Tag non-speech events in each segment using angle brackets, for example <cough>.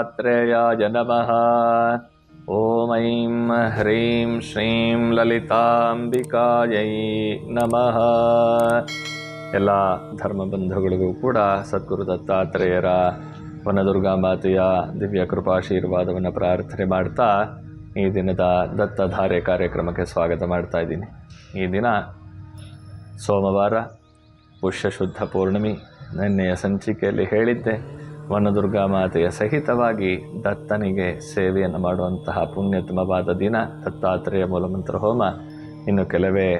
ದತ್ತಾತ್ರೇಯಾಯ ನಮಃ. ಓಂ ಐಂ ಹ್ರೀಂ ಶ್ರೀಂ ಲಲಿತಾಂಬಿಕಾಯೈ ನಮಃ ಎಲ್ಲ ಧರ್ಮ ಬಂಧುಗಳಿಗೂ ಕೂಡ ಸದ್ಗುರು ದತ್ತಾತ್ರೇಯರ ವನದುರ್ಗಾ ಮಾತೆಯ ದಿವ್ಯ ಕೃಪಾಶೀರ್ವಾದವನ್ನು ಪ್ರಾರ್ಥನೆ ಮಾಡ್ತಾ ಈ ದಿನದ ದತ್ತಧಾರೆ ಕಾರ್ಯಕ್ರಮಕ್ಕೆ ಸ್ವಾಗತ ಮಾಡ್ತಾ ಇದ್ದೀನಿ. ಈ ದಿನ ಸೋಮವಾರ ಪುಷ್ಯ ಶುದ್ಧ ಪೌರ್ಣಮಿ. ನಿನ್ನೆಯ ಸಂಚಿಕೆಯಲ್ಲಿ ಹೇಳಿದ್ದೆ. ವನದುರ್ಗಾ ಮಾತೆಯ ಸಹಿತವಾಗಿ ದತ್ತನಿಗೆ ಸೇವೆಯನ್ನು ಮಾಡುವಂತಹ ಪುಣ್ಯತಮವಾದ ದಿನ ದತ್ತಾತ್ರೇಯ ಮೂಲಮಂತ್ರ ಹೋಮ ಇನ್ನು ಕೆಲವೇ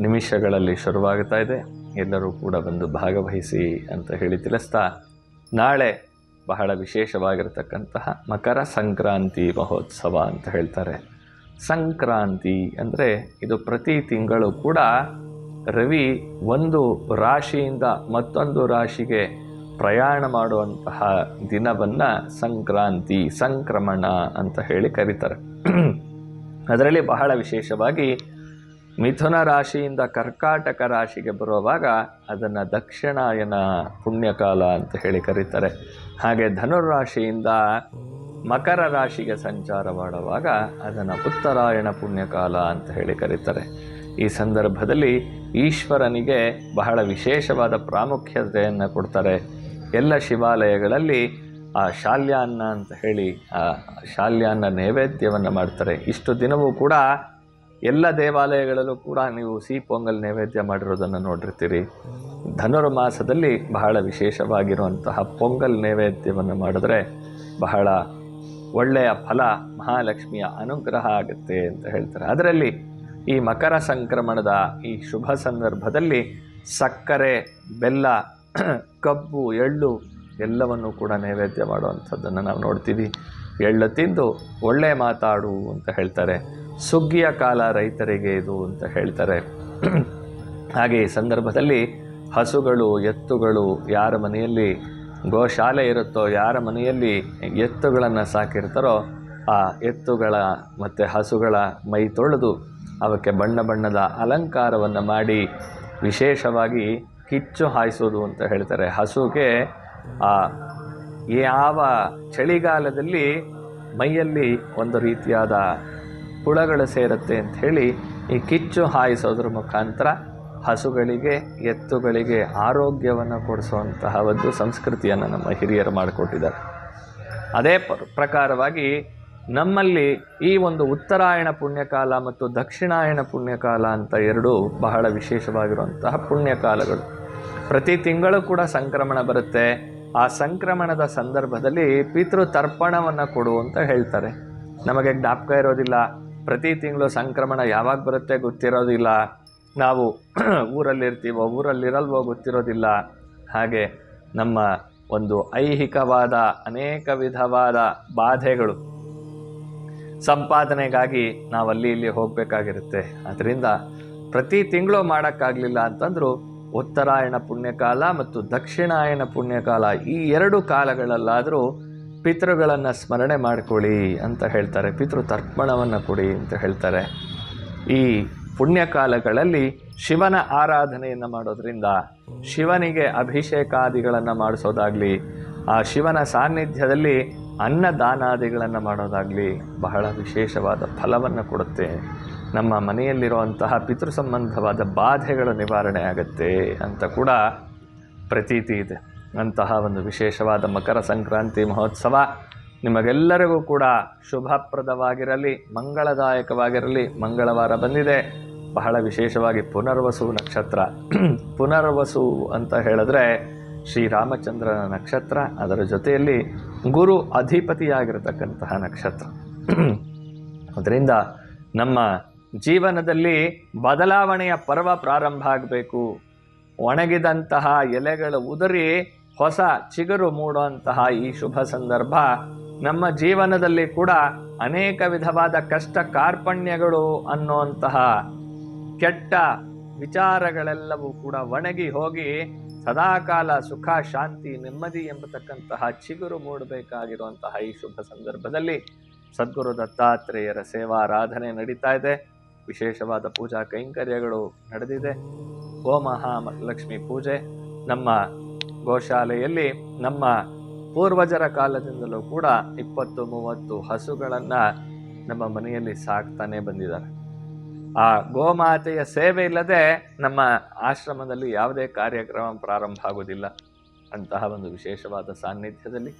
ನಿಮಿಷಗಳಲ್ಲಿ ಶುರುವಾಗ್ತಾ ಇದೆ. ಎಲ್ಲರೂ ಕೂಡ ಬಂದು ಭಾಗವಹಿಸಿ ಅಂತ ಹೇಳಿ ತಿಳಿಸ್ತಾ ನಾಳೆ ಬಹಳ ವಿಶೇಷವಾಗಿರತಕ್ಕಂತಹ ಮಕರ ಸಂಕ್ರಾಂತಿ ಮಹೋತ್ಸವ ಅಂತ ಹೇಳ್ತಾರೆ. ಸಂಕ್ರಾಂತಿ ಅಂದರೆ ಇದು ಪ್ರತಿ ತಿಂಗಳು ಕೂಡ ರವಿ ಒಂದು ರಾಶಿಯಿಂದ ಮತ್ತೊಂದು ರಾಶಿಗೆ ಪ್ರಯಾಣ ಮಾಡುವಂತಹ ದಿನವನ್ನು ಸಂಕ್ರಾಂತಿ, ಸಂಕ್ರಮಣ ಅಂತ ಹೇಳಿ ಕರೀತಾರೆ. ಅದರಲ್ಲಿ ಬಹಳ ವಿಶೇಷವಾಗಿ ಮಿಥುನ ರಾಶಿಯಿಂದ ಕರ್ಕಾಟಕ ರಾಶಿಗೆ ಬರುವಾಗ ಅದನ್ನು ದಕ್ಷಿಣಾಯನ ಪುಣ್ಯಕಾಲ ಅಂತ ಹೇಳಿ ಕರೀತಾರೆ. ಹಾಗೆ ಧನುರಾಶಿಯಿಂದ ಮಕರ ರಾಶಿಗೆ ಸಂಚಾರ ಮಾಡುವಾಗ ಅದನ್ನು ಉತ್ತರಾಯಣ ಪುಣ್ಯಕಾಲ ಅಂತ ಹೇಳಿ ಕರೀತಾರೆ. ಈ ಸಂದರ್ಭದಲ್ಲಿ ಈಶ್ವರನಿಗೆ ಬಹಳ ವಿಶೇಷವಾದ ಪ್ರಾಮುಖ್ಯತೆಯನ್ನು ಕೊಡ್ತಾರೆ. ಎಲ್ಲ ಶಿವಾಲಯಗಳಲ್ಲಿ ಆ ಶಾಲ್ಯಾನ್ನ ಅಂತ ಹೇಳಿ ಆ ಶಾಲ್ಯಾನ್ನ ನೈವೇದ್ಯವನ್ನು ಮಾಡ್ತಾರೆ. ಇಷ್ಟು ದಿನವೂ ಕೂಡ ಎಲ್ಲ ದೇವಾಲಯಗಳಲ್ಲೂ ಕೂಡ ನೀವು ಸಿಹಿ ಪೊಂಗಲ್ ನೈವೇದ್ಯ ಮಾಡಿರೋದನ್ನು ನೋಡಿರ್ತೀರಿ. ಧನುರ್ಮಾಸದಲ್ಲಿ ಬಹಳ ವಿಶೇಷವಾಗಿರುವಂತಹ ಪೊಂಗಲ್ ನೈವೇದ್ಯವನ್ನು ಮಾಡಿದ್ರೆ ಬಹಳ ಒಳ್ಳೆಯ ಫಲ, ಮಹಾಲಕ್ಷ್ಮಿಯ ಅನುಗ್ರಹ ಆಗುತ್ತೆ ಅಂತ ಹೇಳ್ತಾರೆ. ಅದರಲ್ಲಿ ಈ ಮಕರ ಸಂಕ್ರಮಣದ ಈ ಶುಭ ಸಂದರ್ಭದಲ್ಲಿ ಸಕ್ಕರೆ, ಬೆಲ್ಲ ಕಬ್ಬು, ಎಳ್ಳು ಎಲ್ಲವನ್ನು ಕೂಡ ನೈವೇದ್ಯ ಮಾಡುವಂಥದ್ದನ್ನು ನಾವು ನೋಡ್ತೀವಿ. ಎಳ್ಳು ತಿಂದು ಒಳ್ಳೆ ಮಾತಾಡು ಅಂತ ಹೇಳ್ತಾರೆ. ಸುಗ್ಗಿಯ ಕಾಲ ರೈತರಿಗೆ ಇದು ಅಂತ ಹೇಳ್ತಾರೆ. ಹಾಗೆ ಈ ಸಂದರ್ಭದಲ್ಲಿ ಹಸುಗಳು, ಎತ್ತುಗಳು ಯಾರ ಮನೆಯಲ್ಲಿ ಗೋಶಾಲೆ ಇರುತ್ತೋ, ಯಾರ ಮನೆಯಲ್ಲಿ ಎತ್ತುಗಳನ್ನು ಸಾಕಿರ್ತಾರೋ ಆ ಎತ್ತುಗಳ ಮತ್ತು ಹಸುಗಳ ಮೈ ತೊಳೆದು ಅವಕ್ಕೆ ಬಣ್ಣ ಬಣ್ಣದ ಅಲಂಕಾರವನ್ನು ಮಾಡಿ ವಿಶೇಷವಾಗಿ ಕಿಚ್ಚು ಹಾಯಿಸೋದು ಅಂತ ಹೇಳ್ತಾರೆ. ಹಸುಗೆ, ಆ, ಯಾವ ಚಳಿಗಾಲದಲ್ಲಿ ಮೈಯಲ್ಲಿ ಒಂದು ರೀತಿಯಾದ ಹುಳಗಳು ಸೇರುತ್ತೆ ಅಂತ ಹೇಳಿ ಈ ಕಿಚ್ಚು ಹಾಯಿಸೋದ್ರ ಮುಖಾಂತರ ಹಸುಗಳಿಗೆ, ಎತ್ತುಗಳಿಗೆ ಆರೋಗ್ಯವನ್ನು ಕೊಡಿಸುವಂತಹ ಒಂದು ಸಂಸ್ಕೃತಿಯನ್ನು ನಮ್ಮ ಹಿರಿಯರು ಮಾಡಿಕೊಟ್ಟಿದ್ದಾರೆ. ಅದೇ ಪ್ರಕಾರವಾಗಿ ನಮ್ಮಲ್ಲಿ ಈ ಒಂದು ಉತ್ತರಾಯಣ ಪುಣ್ಯಕಾಲ ಮತ್ತು ದಕ್ಷಿಣಾಯಣ ಪುಣ್ಯಕಾಲ ಅಂತ ಎರಡು ಬಹಳ ವಿಶೇಷವಾಗಿರುವಂತಹ ಪುಣ್ಯಕಾಲಗಳು. ಪ್ರತಿ ತಿಂಗಳು ಕೂಡ ಸಂಕ್ರಮಣ ಬರುತ್ತೆ. ಆ ಸಂಕ್ರಮಣದ ಸಂದರ್ಭದಲ್ಲಿ ಪಿತೃ ತರ್ಪಣವನ್ನು ಕೊಡು ಅಂತ ಹೇಳ್ತಾರೆ. ನಮಗೆ ಜ್ಞಾಪಕ ಇರೋದಿಲ್ಲ. ಪ್ರತಿ ತಿಂಗಳು ಸಂಕ್ರಮಣ ಯಾವಾಗ ಬರುತ್ತೆ ಗೊತ್ತಿರೋದಿಲ್ಲ. ನಾವು <clears throat> ಊರಲ್ಲಿರ್ತೀವೋ, ಊರಲ್ಲಿರಲ್ವೋ ಗೊತ್ತಿರೋದಿಲ್ಲ. ಹಾಗೆ ನಮ್ಮ ಒಂದು ಐಹಿಕವಾದ, ಅನೇಕ ವಿಧವಾದ ಬಾಧೆಗಳು ಸಂಪಾದನೆಗಾಗಿ ಅಲ್ಲಿ ಇಲ್ಲಿ ಹೋಗಬೇಕಾಗಿರುತ್ತೆ. ಅದರಿಂದ ಪ್ರತಿ ತಿಂಗಳು ಮಾಡೋಕ್ಕಾಗಲಿಲ್ಲ ಅಂತಂದರೂ ಉತ್ತರಾಯಣ ಪುಣ್ಯಕಾಲ ಮತ್ತು ದಕ್ಷಿಣಾಯನ ಪುಣ್ಯಕಾಲ ಈ ಎರಡು ಕಾಲಗಳಲ್ಲಾದರೂ ಪಿತೃಗಳನ್ನು ಸ್ಮರಣೆ ಮಾಡಿಕೊಳ್ಳಿ ಅಂತ ಹೇಳ್ತಾರೆ. ಪಿತೃ ತರ್ಪಣವನ್ನು ಕೊಡಿ ಅಂತ ಹೇಳ್ತಾರೆ. ಈ ಪುಣ್ಯಕಾಲಗಳಲ್ಲಿ ಶಿವನ ಆರಾಧನೆಯನ್ನು ಮಾಡೋದ್ರಿಂದ ಶಿವನಿಗೆ ಅಭಿಷೇಕಾದಿಗಳನ್ನು ಮಾಡಿಸೋದಾಗಲಿ, ಆ ಶಿವನ ಸಾನ್ನಿಧ್ಯದಲ್ಲಿ ಅನ್ನದಾನಾದಿಗಳನ್ನು ಮಾಡೋದಾಗಲಿ ಬಹಳ ವಿಶೇಷವಾದ ಫಲವನ್ನು ಕೊಡುತ್ತೆ. ನಮ್ಮ ಮನೆಯಲ್ಲಿರುವಂತಹ ಪಿತೃ ಸಂಬಂಧವಾದ ಬಾಧೆಗಳು ನಿವಾರಣೆ ಆಗುತ್ತೆ ಅಂತ ಕೂಡ ಪ್ರತೀತಿ ಇದೆ. ಅಂತಹ ಒಂದು ವಿಶೇಷವಾದ ಮಕರ ಸಂಕ್ರಾಂತಿ ಮಹೋತ್ಸವ ನಿಮಗೆಲ್ಲರಿಗೂ ಕೂಡ ಶುಭಪ್ರದವಾಗಿರಲಿ, ಮಂಗಳದಾಯಕವಾಗಿರಲಿ. ಮಂಗಳವಾರ ಬಂದಿದೆ. ಬಹಳ ವಿಶೇಷವಾಗಿ ಪುನರ್ವಸು ನಕ್ಷತ್ರ. <clears throat> ಪುನರ್ವಸು ಅಂತ ಹೇಳಿದ್ರೆ ಶ್ರೀರಾಮಚಂದ್ರನ ನಕ್ಷತ್ರ, ಅದರ ಜೊತೆಯಲ್ಲಿ ಗುರು ಅಧಿಪತಿಯಾಗಿರತಕ್ಕಂತಹ ನಕ್ಷತ್ರ. ಅದರಿಂದ ನಮ್ಮ ಜೀವನದಲ್ಲಿ ಬದಲಾವಣೆಯ ಪರ್ವ ಪ್ರಾರಂಭ ಆಗಬೇಕು. ಒಣಗಿದಂತಹ ಎಲೆಗಳು ಉದುರಿ ಹೊಸ ಚಿಗುರು ಮೂಡುವಂತಹ ಈ ಶುಭ ಸಂದರ್ಭ ನಮ್ಮ ಜೀವನದಲ್ಲಿ ಕೂಡ ಅನೇಕ ವಿಧವಾದ ಕಷ್ಟ ಕಾರ್ಪಣ್ಯಗಳು ಅನ್ನುವಂತಹ ಕೆಟ್ಟ ವಿಚಾರಗಳೆಲ್ಲವೂ ಕೂಡ ಒಣಗಿ ಹೋಗಿ ಸದಾಕಾಲ ಸುಖ, ಶಾಂತಿ, ನೆಮ್ಮದಿ ಎಂಬತಕ್ಕಂತಹ ಚಿಗುರು ಮೂಡಬೇಕಾಗಿರುವಂತಹ ಈ ಶುಭ ಸಂದರ್ಭದಲ್ಲಿ ಸದ್ಗುರು ದತ್ತಾತ್ರೇಯರ ಸೇವಾರಾಧನೆ ನಡೀತಾ ಇದೆ. ವಿಶೇಷವಾದ ಪೂಜಾ ಕೈಂಕರ್ಯಗಳು ನಡೆದಿದೆ. ಲಕ್ಷ್ಮಿ ಪೂಜೆ, ನಮ್ಮ ಗೋಶಾಲೆಯಲ್ಲಿ ನಮ್ಮ ಪೂರ್ವಜರ ಕಾಲದಿಂದಲೂ ಕೂಡ ಇಪ್ಪತ್ತು, ಮೂವತ್ತು ಹಸುಗಳನ್ನು ನಮ್ಮ ಮನೆಯಲ್ಲಿ ಸಾಕ್ತಾನೆ ಬಂದಿದ್ದಾರೆ. ಆ ಗೋಮಾತೆಯ ಸೇವೆ ಇಲ್ಲದೆ ನಮ್ಮ ಆಶ್ರಮದಲ್ಲಿ ಯಾವುದೇ ಕಾರ್ಯಕ್ರಮ ಪ್ರಾರಂಭ ಆಗೋದಿಲ್ಲ ಅಂತಹ ಒಂದು ವಿಶೇಷವಾದ ಸಾನ್ನಿಧ್ಯದಲ್ಲಿ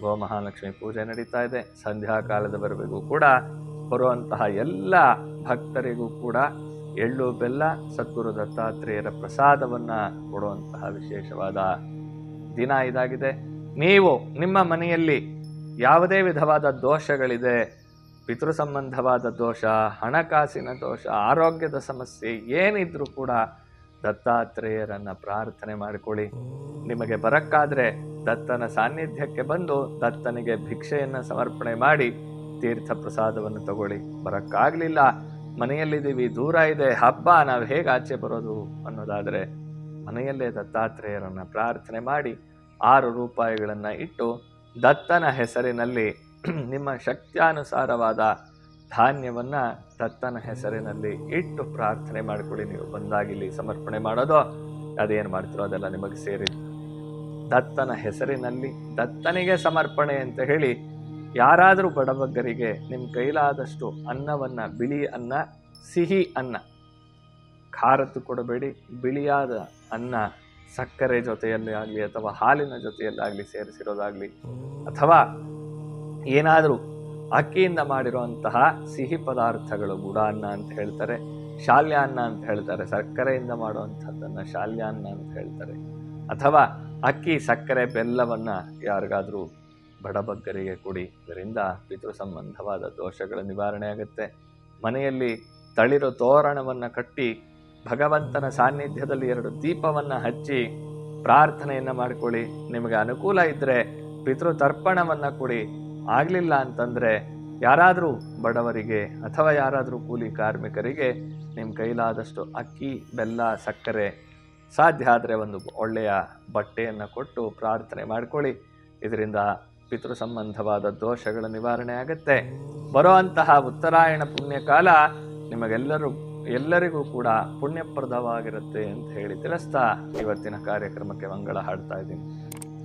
ಗೋಮಹಾಲಕ್ಷ್ಮಿ ಪೂಜೆ ನಡೀತಾ ಇದೆ. ಸಂಧ್ಯಾ ಕಾಲದವರೆಗೂ ಕೂಡ ಬರುವಂತಹ ಎಲ್ಲ ಭಕ್ತರಿಗೂ ಕೂಡ ಎಳ್ಳು, ಬೆಲ್ಲ, ಸದ್ಗುರು ದತ್ತಾತ್ರೇಯರ ಪ್ರಸಾದವನ್ನ ಕೊಡುವಂತಹ ವಿಶೇಷವಾದ ದಿನ ಇದಾಗಿದೆ. ನೀವು ನಿಮ್ಮ ಮನೆಯಲ್ಲಿ ಯಾವುದೇ ವಿಧವಾದ ದೋಷಗಳಿದೆ ಪಿತೃ ಸಂಬಂಧವಾದ ದೋಷ, ಹಣಕಾಸಿನ ದೋಷ, ಆರೋಗ್ಯದ ಸಮಸ್ಯೆ, ಏನಿದ್ರೂ ಕೂಡ ದತ್ತಾತ್ರೇಯರನ್ನು ಪ್ರಾರ್ಥನೆ ಮಾಡಿಕೊಳ್ಳಿ. ನಿಮಗೆ ಬರಕ್ಕಾದರೆ ದತ್ತನ ಸಾನ್ನಿಧ್ಯಕ್ಕೆ ಬಂದು ದತ್ತನಿಗೆ ಭಿಕ್ಷೆಯನ್ನು ಸಮರ್ಪಣೆ ಮಾಡಿ ತೀರ್ಥ ಪ್ರಸಾದವನ್ನು ತಗೊಳ್ಳಿ. ಬರಕ್ಕಾಗಲಿಲ್ಲ. ಮನೆಯಲ್ಲಿದ್ದೀವಿ, ದೂರ ಇದೆ, ಹಬ್ಬ, ನಾವು ಹೇಗೆ ಆಚೆ ಬರೋದು ಅನ್ನೋದಾದರೆ ಮನೆಯಲ್ಲೇ ದತ್ತಾತ್ರೇಯರನ್ನು ಪ್ರಾರ್ಥನೆ ಮಾಡಿ ಆರು ರೂಪಾಯಿಗಳನ್ನು ಇಟ್ಟು ದತ್ತನ ಹೆಸರಿನಲ್ಲಿ ನಿಮ್ಮ ಶಕ್ತ್ಯಾನುಸಾರವಾದ ಧಾನ್ಯವನ್ನು ದತ್ತನ ಹೆಸರಿನಲ್ಲಿ ಇಟ್ಟು ಪ್ರಾರ್ಥನೆ ಮಾಡಿಕೊಳ್ಳಿ. ನೀವು ಬಂದಾಗಿಲ್ಲಿ ಸಮರ್ಪಣೆ ಮಾಡೋದು, ಅದೇನು ಮಾಡ್ತೀರೋ ಅದೆಲ್ಲ ನಿಮಗೆ ಸೇರಿದ್ದು ದತ್ತನ ಹೆಸರಿನಲ್ಲಿ ದತ್ತನಿಗೆ ಸಮರ್ಪಣೆ ಅಂತ ಹೇಳಿ ಯಾರಾದರೂ ಬಡಬಗ್ಗರಿಗೆ ನಿಮ್ಮ ಕೈಲಾದಷ್ಟು ಅನ್ನವನ್ನ, ಬಿಳಿ ಅನ್ನ, ಸಿಹಿ ಅನ್ನ, ಖಾರದ್ದು ಕೊಡಬೇಡಿ. ಬಿಳಿಯಾದ ಅನ್ನ ಸಕ್ಕರೆ ಜೊತೆಯಲ್ಲಿ ಆಗಲಿ ಅಥವಾ ಹಾಲಿನ ಜೊತೆಯಲ್ಲಾಗಲಿ ಸೇರಿಸಿರೋದಾಗಲಿ ಅಥವಾ ಏನಾದರೂ ಅಕ್ಕಿಯಿಂದ ಮಾಡಿರುವಂತಹ ಸಿಹಿ ಪದಾರ್ಥಗಳು ಗುಡಾನ್ನ ಅಂತ ಹೇಳ್ತಾರೆ ಶಾಲ್ಯಾನ್ನ ಅಂತ ಹೇಳ್ತಾರೆ, ಸಕ್ಕರೆಯಿಂದ ಮಾಡುವಂಥದ್ದನ್ನು ಶಾಲ್ಯಾನ್ನ ಅಂತ ಹೇಳ್ತಾರೆ. ಅಥವಾ ಅಕ್ಕಿ, ಸಕ್ಕರೆ, ಬೆಲ್ಲವನ್ನು ಯಾರಿಗಾದರೂ ಬಡಬಗ್ಗರಿಗೆ ಕೊಡಿ, ಇದರಿಂದ ಪಿತೃ ಸಂಬಂಧವಾದ ದೋಷಗಳ ನಿವಾರಣೆ ಆಗುತ್ತೆ. ಮನೆಯಲ್ಲಿ ತಳಿರು ತೋರಣವನ್ನು ಕಟ್ಟಿ ಭಗವಂತನ ಸಾನ್ನಿಧ್ಯದಲ್ಲಿ ಎರಡು ದೀಪವನ್ನು ಹಚ್ಚಿ ಪ್ರಾರ್ಥನೆಯನ್ನು ಮಾಡಿಕೊಳ್ಳಿ. ನಿಮಗೆ ಅನುಕೂಲ ಇದ್ದರೆ ಪಿತೃ ತರ್ಪಣವನ್ನು ಕೊಡಿ. ಆಗಲಿಲ್ಲ ಅಂತಂದರೆ ಯಾರಾದರೂ ಬಡವರಿಗೆ ಅಥವಾ ಯಾರಾದರೂ ಕೂಲಿ ಕಾರ್ಮಿಕರಿಗೆ ನಿಮ್ಮ ಕೈಲಾದಷ್ಟು ಅಕ್ಕಿ, ಬೆಲ್ಲ, ಸಕ್ಕರೆ ಸಾಧ್ಯ ಆದರೆ ಒಂದು ಒಳ್ಳೆಯ ಬಟ್ಟೆಯನ್ನು ಕೊಟ್ಟು ಪ್ರಾರ್ಥನೆ ಮಾಡ್ಕೊಳ್ಳಿ. ಇದರಿಂದ ಪಿತೃ ಸಂಬಂಧವಾದ ದೋಷಗಳ ನಿವಾರಣೆ ಆಗುತ್ತೆ. ಅಂತಹ ಉತ್ತರಾಯಣ ಪುಣ್ಯಕಾಲ ನಿಮಗೆಲ್ಲರೂ, ಎಲ್ಲರಿಗೂ ಕೂಡ ಪುಣ್ಯಪ್ರದವಾಗಿರುತ್ತೆ ಅಂತ ಹೇಳಿ ತಿಳಿಸ್ತಾ ಇವತ್ತಿನ ಕಾರ್ಯಕ್ರಮಕ್ಕೆ ಮಂಗಳ ಹಾಡ್ತಾ ಇದ್ದೀನಿ.